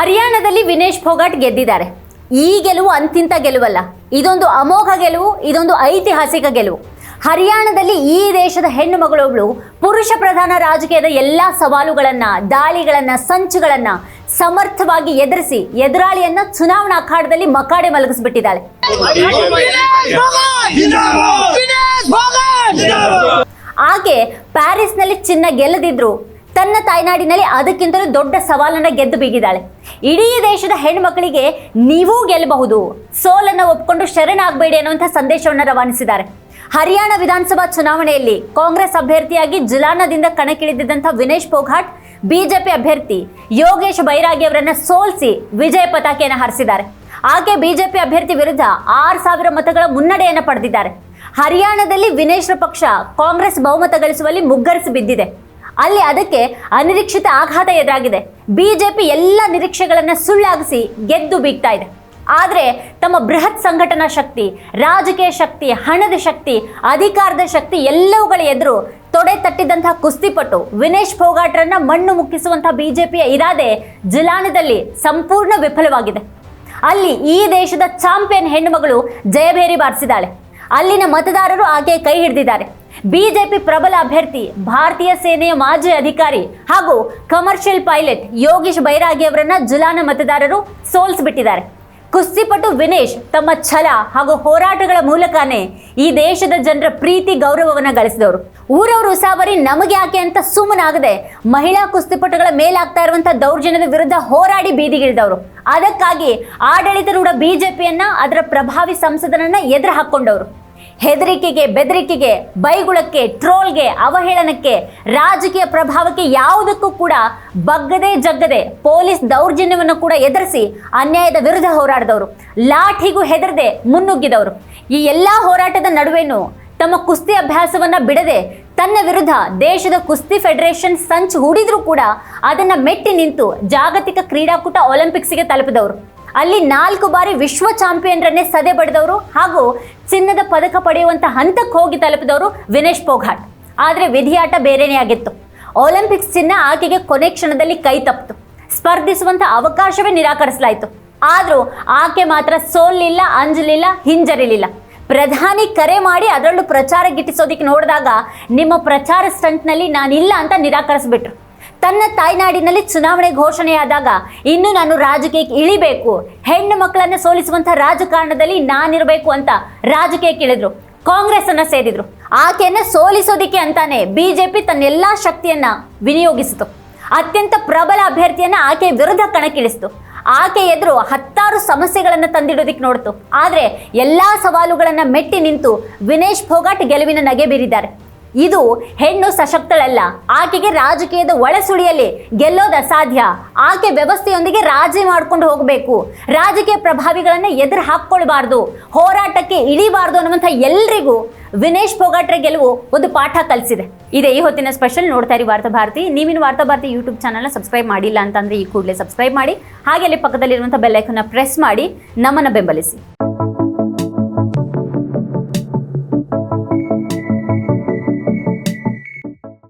ಹರಿಯಾಣದಲ್ಲಿ ವಿನೇಶ್ ಫೋಗಟ್ ಗೆದ್ದಿದ್ದಾರೆ. ಈ ಗೆಲುವು ಅಂತಿಂತ ಗೆಲುವಲ್ಲ. ಇದೊಂದು ಅಮೋಘ ಗೆಲುವು ಇದೊಂದು ಐತಿಹಾಸಿಕ ಗೆಲುವು. ಹರಿಯಾಣದಲ್ಲಿ ಈ ದೇಶದ ಹೆಣ್ಣು ಮಗಳೊಬ್ಳು ಪುರುಷ ಪ್ರಧಾನ ರಾಜಕೀಯದ ಎಲ್ಲ ಸವಾಲುಗಳನ್ನು ದಾಳಿಗಳನ್ನ ಸಂಚುಗಳನ್ನು ಸಮರ್ಥವಾಗಿ ಎದುರಿಸಿ ಎದುರಾಳಿಯನ್ನ ಚುನಾವಣಾ ಅಖಾಡದಲ್ಲಿ ಮಕಾಡೆ ಮಲಗಿಸ್ಬಿಟ್ಟಿದ್ದಾಳೆ. ಆಕೆ ಪ್ಯಾರಿಸ್ನಲ್ಲಿ ಚಿನ್ನ ಗೆಲ್ಲದಿದ್ರು ತನ್ನ ತಾಯ್ನಾಡಿನಲ್ಲಿ ಅದಕ್ಕಿಂತಲೂ ದೊಡ್ಡ ಸವಾಲನ್ನ ಗೆದ್ದು ಬೀಗಿದ್ದಾಳೆ ಇಡೀ ದೇಶದ ಹೆಣ್ಮಕ್ಳಿಗೆ ನೀವೂ ಗೆಲ್ಲಬಹುದು. ಸೋಲನ್ನು ಒಪ್ಕೊಂಡು ಶರಣಾಗಬೇಡಿ ಅನ್ನುವಂಥ ಸಂದೇಶವನ್ನು ರವಾನಿಸಿದ್ದಾರೆ. ಹರಿಯಾಣ ವಿಧಾನಸಭಾ ಚುನಾವಣೆಯಲ್ಲಿ ಕಾಂಗ್ರೆಸ್ ಅಭ್ಯರ್ಥಿಯಾಗಿ ಜುಲಾನದಿಂದ ಕಣಕ್ಕಿಳಿದಿದ್ದಂಥ ವಿನೇಶ್ ಪೋಘಾಟ್ ಬಿಜೆಪಿ ಅಭ್ಯರ್ಥಿ ಯೋಗೇಶ್ ಬೈರಾಗಿ ಅವರನ್ನು ಸೋಲಿಸಿ ವಿಜಯ ಪತಾಕೆಯನ್ನು ಹಾರಿಸಿದ್ದಾರೆ. ಆಕೆ ಬಿಜೆಪಿ ಅಭ್ಯರ್ಥಿ ವಿರುದ್ಧ ಆರು ಸಾವಿರ ಮತಗಳ ಮುನ್ನಡೆಯನ್ನು ಪಡೆದಿದ್ದಾರೆ. ಹರಿಯಾಣದಲ್ಲಿ ವಿನೇಶ್ರ ಪಕ್ಷ ಕಾಂಗ್ರೆಸ್ ಬಹುಮತ ಗಳಿಸುವಲ್ಲಿ ಮುಗ್ಗರಿಸಿ ಬಿದ್ದಿದೆ. ಅಲ್ಲಿ ಅದಕ್ಕೆ ಅನಿರೀಕ್ಷಿತ ಆಘಾತ ಎದುರಾಗಿದೆ. ಬಿಜೆಪಿ ಎಲ್ಲ ನಿರೀಕ್ಷೆಗಳನ್ನು ಸುಳ್ಳಾಗಿಸಿ ಗೆದ್ದು ಬೀಗ್ತಾ ಇದೆ. ಆದರೆ ತಮ್ಮ ಬೃಹತ್ ಸಂಘಟನಾ ಶಕ್ತಿ, ರಾಜಕೀಯ ಶಕ್ತಿ, ಹಣದ ಶಕ್ತಿ, ಅಧಿಕಾರದ ಶಕ್ತಿ ಎಲ್ಲವುಗಳ ಎದುರು ತೊಡೆ ತಟ್ಟಿದಂತಹ ಕುಸ್ತಿಪಟು ವಿನೇಶ್ ಫೋಗಾಟ್ರನ್ನ ಮಣ್ಣು ಮುಕ್ಕಿಸುವಂತಹ ಬಿಜೆಪಿಯ ಇರಾದೆ ಜಿಲಾನದಲ್ಲಿ ಸಂಪೂರ್ಣ ವಿಫಲವಾಗಿದೆ. ಅಲ್ಲಿ ಈ ದೇಶದ ಚಾಂಪಿಯನ್ ಹೆಣ್ಣುಮಗಳು ಜಯಭೇರಿ ಬಾರಿಸಿದ್ದಾಳೆ. ಅಲ್ಲಿನ ಮತದಾರರು ಆಕೆ ಕೈ ಹಿಡಿದಿದ್ದಾರೆ. ಬಿಜೆಪಿ ಪ್ರಬಲ ಅಭ್ಯರ್ಥಿ, ಭಾರತೀಯ ಸೇನೆಯ ಮಾಜಿ ಅಧಿಕಾರಿ ಹಾಗೂ ಕಮರ್ಷಿಯಲ್ ಪೈಲಟ್ ಯೋಗೀಶ್ ಬೈರಾಗಿ ಅವರನ್ನ ಜುಲಾನ ಮತದಾರರು ಸೋಲ್ಸ್ಬಿಟ್ಟಿದ್ದಾರೆ. ಕುಸ್ತಿಪಟು ವಿನೇಶ್ ತಮ್ಮ ಛಲ ಹಾಗೂ ಹೋರಾಟಗಳ ಮೂಲಕನೇ ಈ ದೇಶದ ಜನರ ಪ್ರೀತಿ, ಗೌರವವನ್ನು ಗಳಿಸಿದವರು. ಊರವರು ಉಸಾಬರಿ ನಮಗೆ ಯಾಕೆ ಅಂತ ಸುಮ್ಮನಾಗದೆ ಮಹಿಳಾ ಕುಸ್ತಿಪಟುಗಳ ಮೇಲಾಗ್ತಾ ಇರುವಂತಹ ದೌರ್ಜನ್ಯದ ವಿರುದ್ಧ ಹೋರಾಡಿ ಬೀದಿಗಿಳಿದವರು. ಅದಕ್ಕಾಗಿ ಆಡಳಿತರೂಢ ಬಿಜೆಪಿಯನ್ನ, ಅದರ ಪ್ರಭಾವಿ ಸಂಸದನನ್ನ ಎದುರು ಹಾಕೊಂಡವರು ಹೆದರಿಕೆಗೆ, ಬೆದರಿಕೆಗೆ, ಬೈಗುಳಕ್ಕೆ, ಟ್ರೋಲ್ಗೆ, ಅವಹೇಳನಕ್ಕೆ, ರಾಜಕೀಯ ಪ್ರಭಾವಕ್ಕೆ ಯಾವುದಕ್ಕೂ ಕೂಡ ಬಗ್ಗದೆ ಜಗ್ಗದೆ ಪೊಲೀಸ್ ದೌರ್ಜನ್ಯವನ್ನು ಕೂಡ ಎದುರಿಸಿ ಅನ್ಯಾಯದ ವಿರುದ್ಧ ಹೋರಾಡಿದವರು. ಲಾಠಿಗೂ ಹೆದರದೆ ಮುನ್ನುಗ್ಗಿದವರು. ಈ ಎಲ್ಲ ಹೋರಾಟದ ನಡುವೆನೂ ತಮ್ಮ ಕುಸ್ತಿ ಅಭ್ಯಾಸವನ್ನ ಬಿಡದೆ ತನ್ನ ವಿರುದ್ಧ ದೇಶದ ಕುಸ್ತಿ ಫೆಡರೇಷನ್ ಸಂಚು ಹೂಡಿದ್ರೂ ಕೂಡ ಅದನ್ನ ಮೆಟ್ಟಿ ನಿಂತು ಜಾಗತಿಕ ಕ್ರೀಡಾಕೂಟ ಒಲಿಂಪಿಕ್ಸ್ಗೆ ತಲುಪಿದವರು. ಅಲ್ಲಿ ನಾಲ್ಕು ಬಾರಿ ವಿಶ್ವ ಚಾಂಪಿಯನ್ರನ್ನೇ ಸದೆ ಬಡಿದವರು ಹಾಗೂ ಚಿನ್ನದ ಪದಕ ಪಡೆಯುವಂಥ ಹಂತಕ್ಕೆ ಹೋಗಿ ತಲುಪಿದವರು ವಿನೇಶ್ ಪೋಘಾಟ್. ಆದರೆ ವಿಧಿಯಾಟ ಬೇರೆನೇ ಆಗಿತ್ತು. ಒಲಿಂಪಿಕ್ಸ್ ಚಿನ್ನ ಆಕೆಗೆ ಕೊನೆ ಕ್ಷಣದಲ್ಲಿ ಕೈ ತಪ್ಪಿತು. ಸ್ಪರ್ಧಿಸುವಂತ ಅವಕಾಶವೇ ನಿರಾಕರಿಸಲಾಯಿತು. ಆದರೂ ಆಕೆ ಮಾತ್ರ ಸೋಲಿಲ್ಲ, ಅಂಜಲಿಲ್ಲ, ಹಿಂಜರಿಲಿಲ್ಲ. ಪ್ರಧಾನಿ ಕರೆ ಮಾಡಿ ಅದರಲ್ಲೂ ಪ್ರಚಾರ ಗಿಟ್ಟಿಸೋದಕ್ಕೆ ನೋಡಿದಾಗ ನಿಮ್ಮ ಪ್ರಚಾರ ಸ್ಟಂಟ್ನಲ್ಲಿ ನಾನಿಲ್ಲ ಅಂತ ನಿರಾಕರಿಸ್ಬಿಟ್ರು. ತನ್ನ ತಾಯ್ನಾಡಿನಲ್ಲಿ ಚುನಾವಣೆ ಘೋಷಣೆಯಾದಾಗ ಇನ್ನು ನಾನು ರಾಜಕೀಯಕ್ಕೆ ಇಳಿಬೇಕು. ಹೆಣ್ಣು ಮಕ್ಕಳನ್ನು ಸೋಲಿಸುವಂಥ ರಾಜಕಾರಣದಲ್ಲಿ ನಾನಿರಬೇಕು ಅಂತ ರಾಜಕೀಯಕ್ಕೆ ಇಳಿದ್ರು ಕಾಂಗ್ರೆಸ್ ಅನ್ನ ಸೇರಿದ್ರು. ಆಕೆಯನ್ನು ಸೋಲಿಸೋದಿಕ್ಕೆ ಅಂತಾನೆ ಬಿಜೆಪಿ ತನ್ನೆಲ್ಲ ಶಕ್ತಿಯನ್ನ ವಿನಿಯೋಗಿಸಿತು. ಅತ್ಯಂತ ಪ್ರಬಲ ಅಭ್ಯರ್ಥಿಯನ್ನ ಆಕೆ ವಿರುದ್ಧ ಕಣಕ್ಕಿಳಿಸಿತು. ಆಕೆ ಎದುರು ಹತ್ತಾರು ಸಮಸ್ಯೆಗಳನ್ನು ತಂದಿಡೋದಿಕ್ಕೆ ನೋಡ್ತು. ಆದರೆ ಎಲ್ಲಾ ಸವಾಲುಗಳನ್ನು ಮೆಟ್ಟಿ ನಿಂತು ವಿನೇಶ್ ಫೋಗಾಟ್ ಗೆಲುವಿನ ನಗೆ ಬೀರಿದ್ದಾರೆ. ಇದು ಹೆಣ್ಣು ಸಶಕ್ತಳಲ್ಲ. ಆಕೆಗೆ ರಾಜಕೀಯದ ಒಳಸುಳಿಯಲ್ಲಿ ಗೆಲ್ಲೋದು ಅಸಾಧ್ಯ ಆಕೆ ವ್ಯವಸ್ಥೆಯೊಂದಿಗೆ ರಾಜಿ ಮಾಡ್ಕೊಂಡು ಹೋಗಬೇಕು. ರಾಜಕೀಯ ಪ್ರಭಾವಿಗಳನ್ನ ಎದುರು ಹಾಕ್ಕೊಳ್ಬಾರ್ದು. ಹೋರಾಟಕ್ಕೆ ಇಳಿಬಾರ್ದು ಅನ್ನುವಂಥ ಎಲ್ರಿಗೂ ವಿನೇಶ್ ಫೋಗಾಟ್ರ ಗೆಲುವು ಒಂದು ಪಾಠ ಕಲಿಸಿದೆ. ಇದೇ ಈ ಹೊತ್ತಿನ ಸ್ಪೆಷಲ್ ನೋಡ್ತಾ ಇರಿ ವಾರ್ತಾ ಭಾರತಿ. ನೀವಿನ ವಾರ್ತಾ ಭಾರತಿ ಯೂಟ್ಯೂಬ್ ಚಾನಲ್ನ ಸಬ್ಸ್ಕ್ರೈಬ್ ಮಾಡಿಲ್ಲ ಅಂತಂದ್ರೆ ಈ ಕೂಡಲೇ ಸಬ್ಸ್ಕ್ರೈಬ್ ಮಾಡಿ. ಹಾಗೆ ಅಲ್ಲಿ ಪಕ್ಕದಲ್ಲಿರುವಂಥ ಬೆಲ್ಲೈಕನ್ನ ಪ್ರೆಸ್ ಮಾಡಿ. ನಮ್ಮನ್ನು ಬೆಂಬಲಿಸಿ.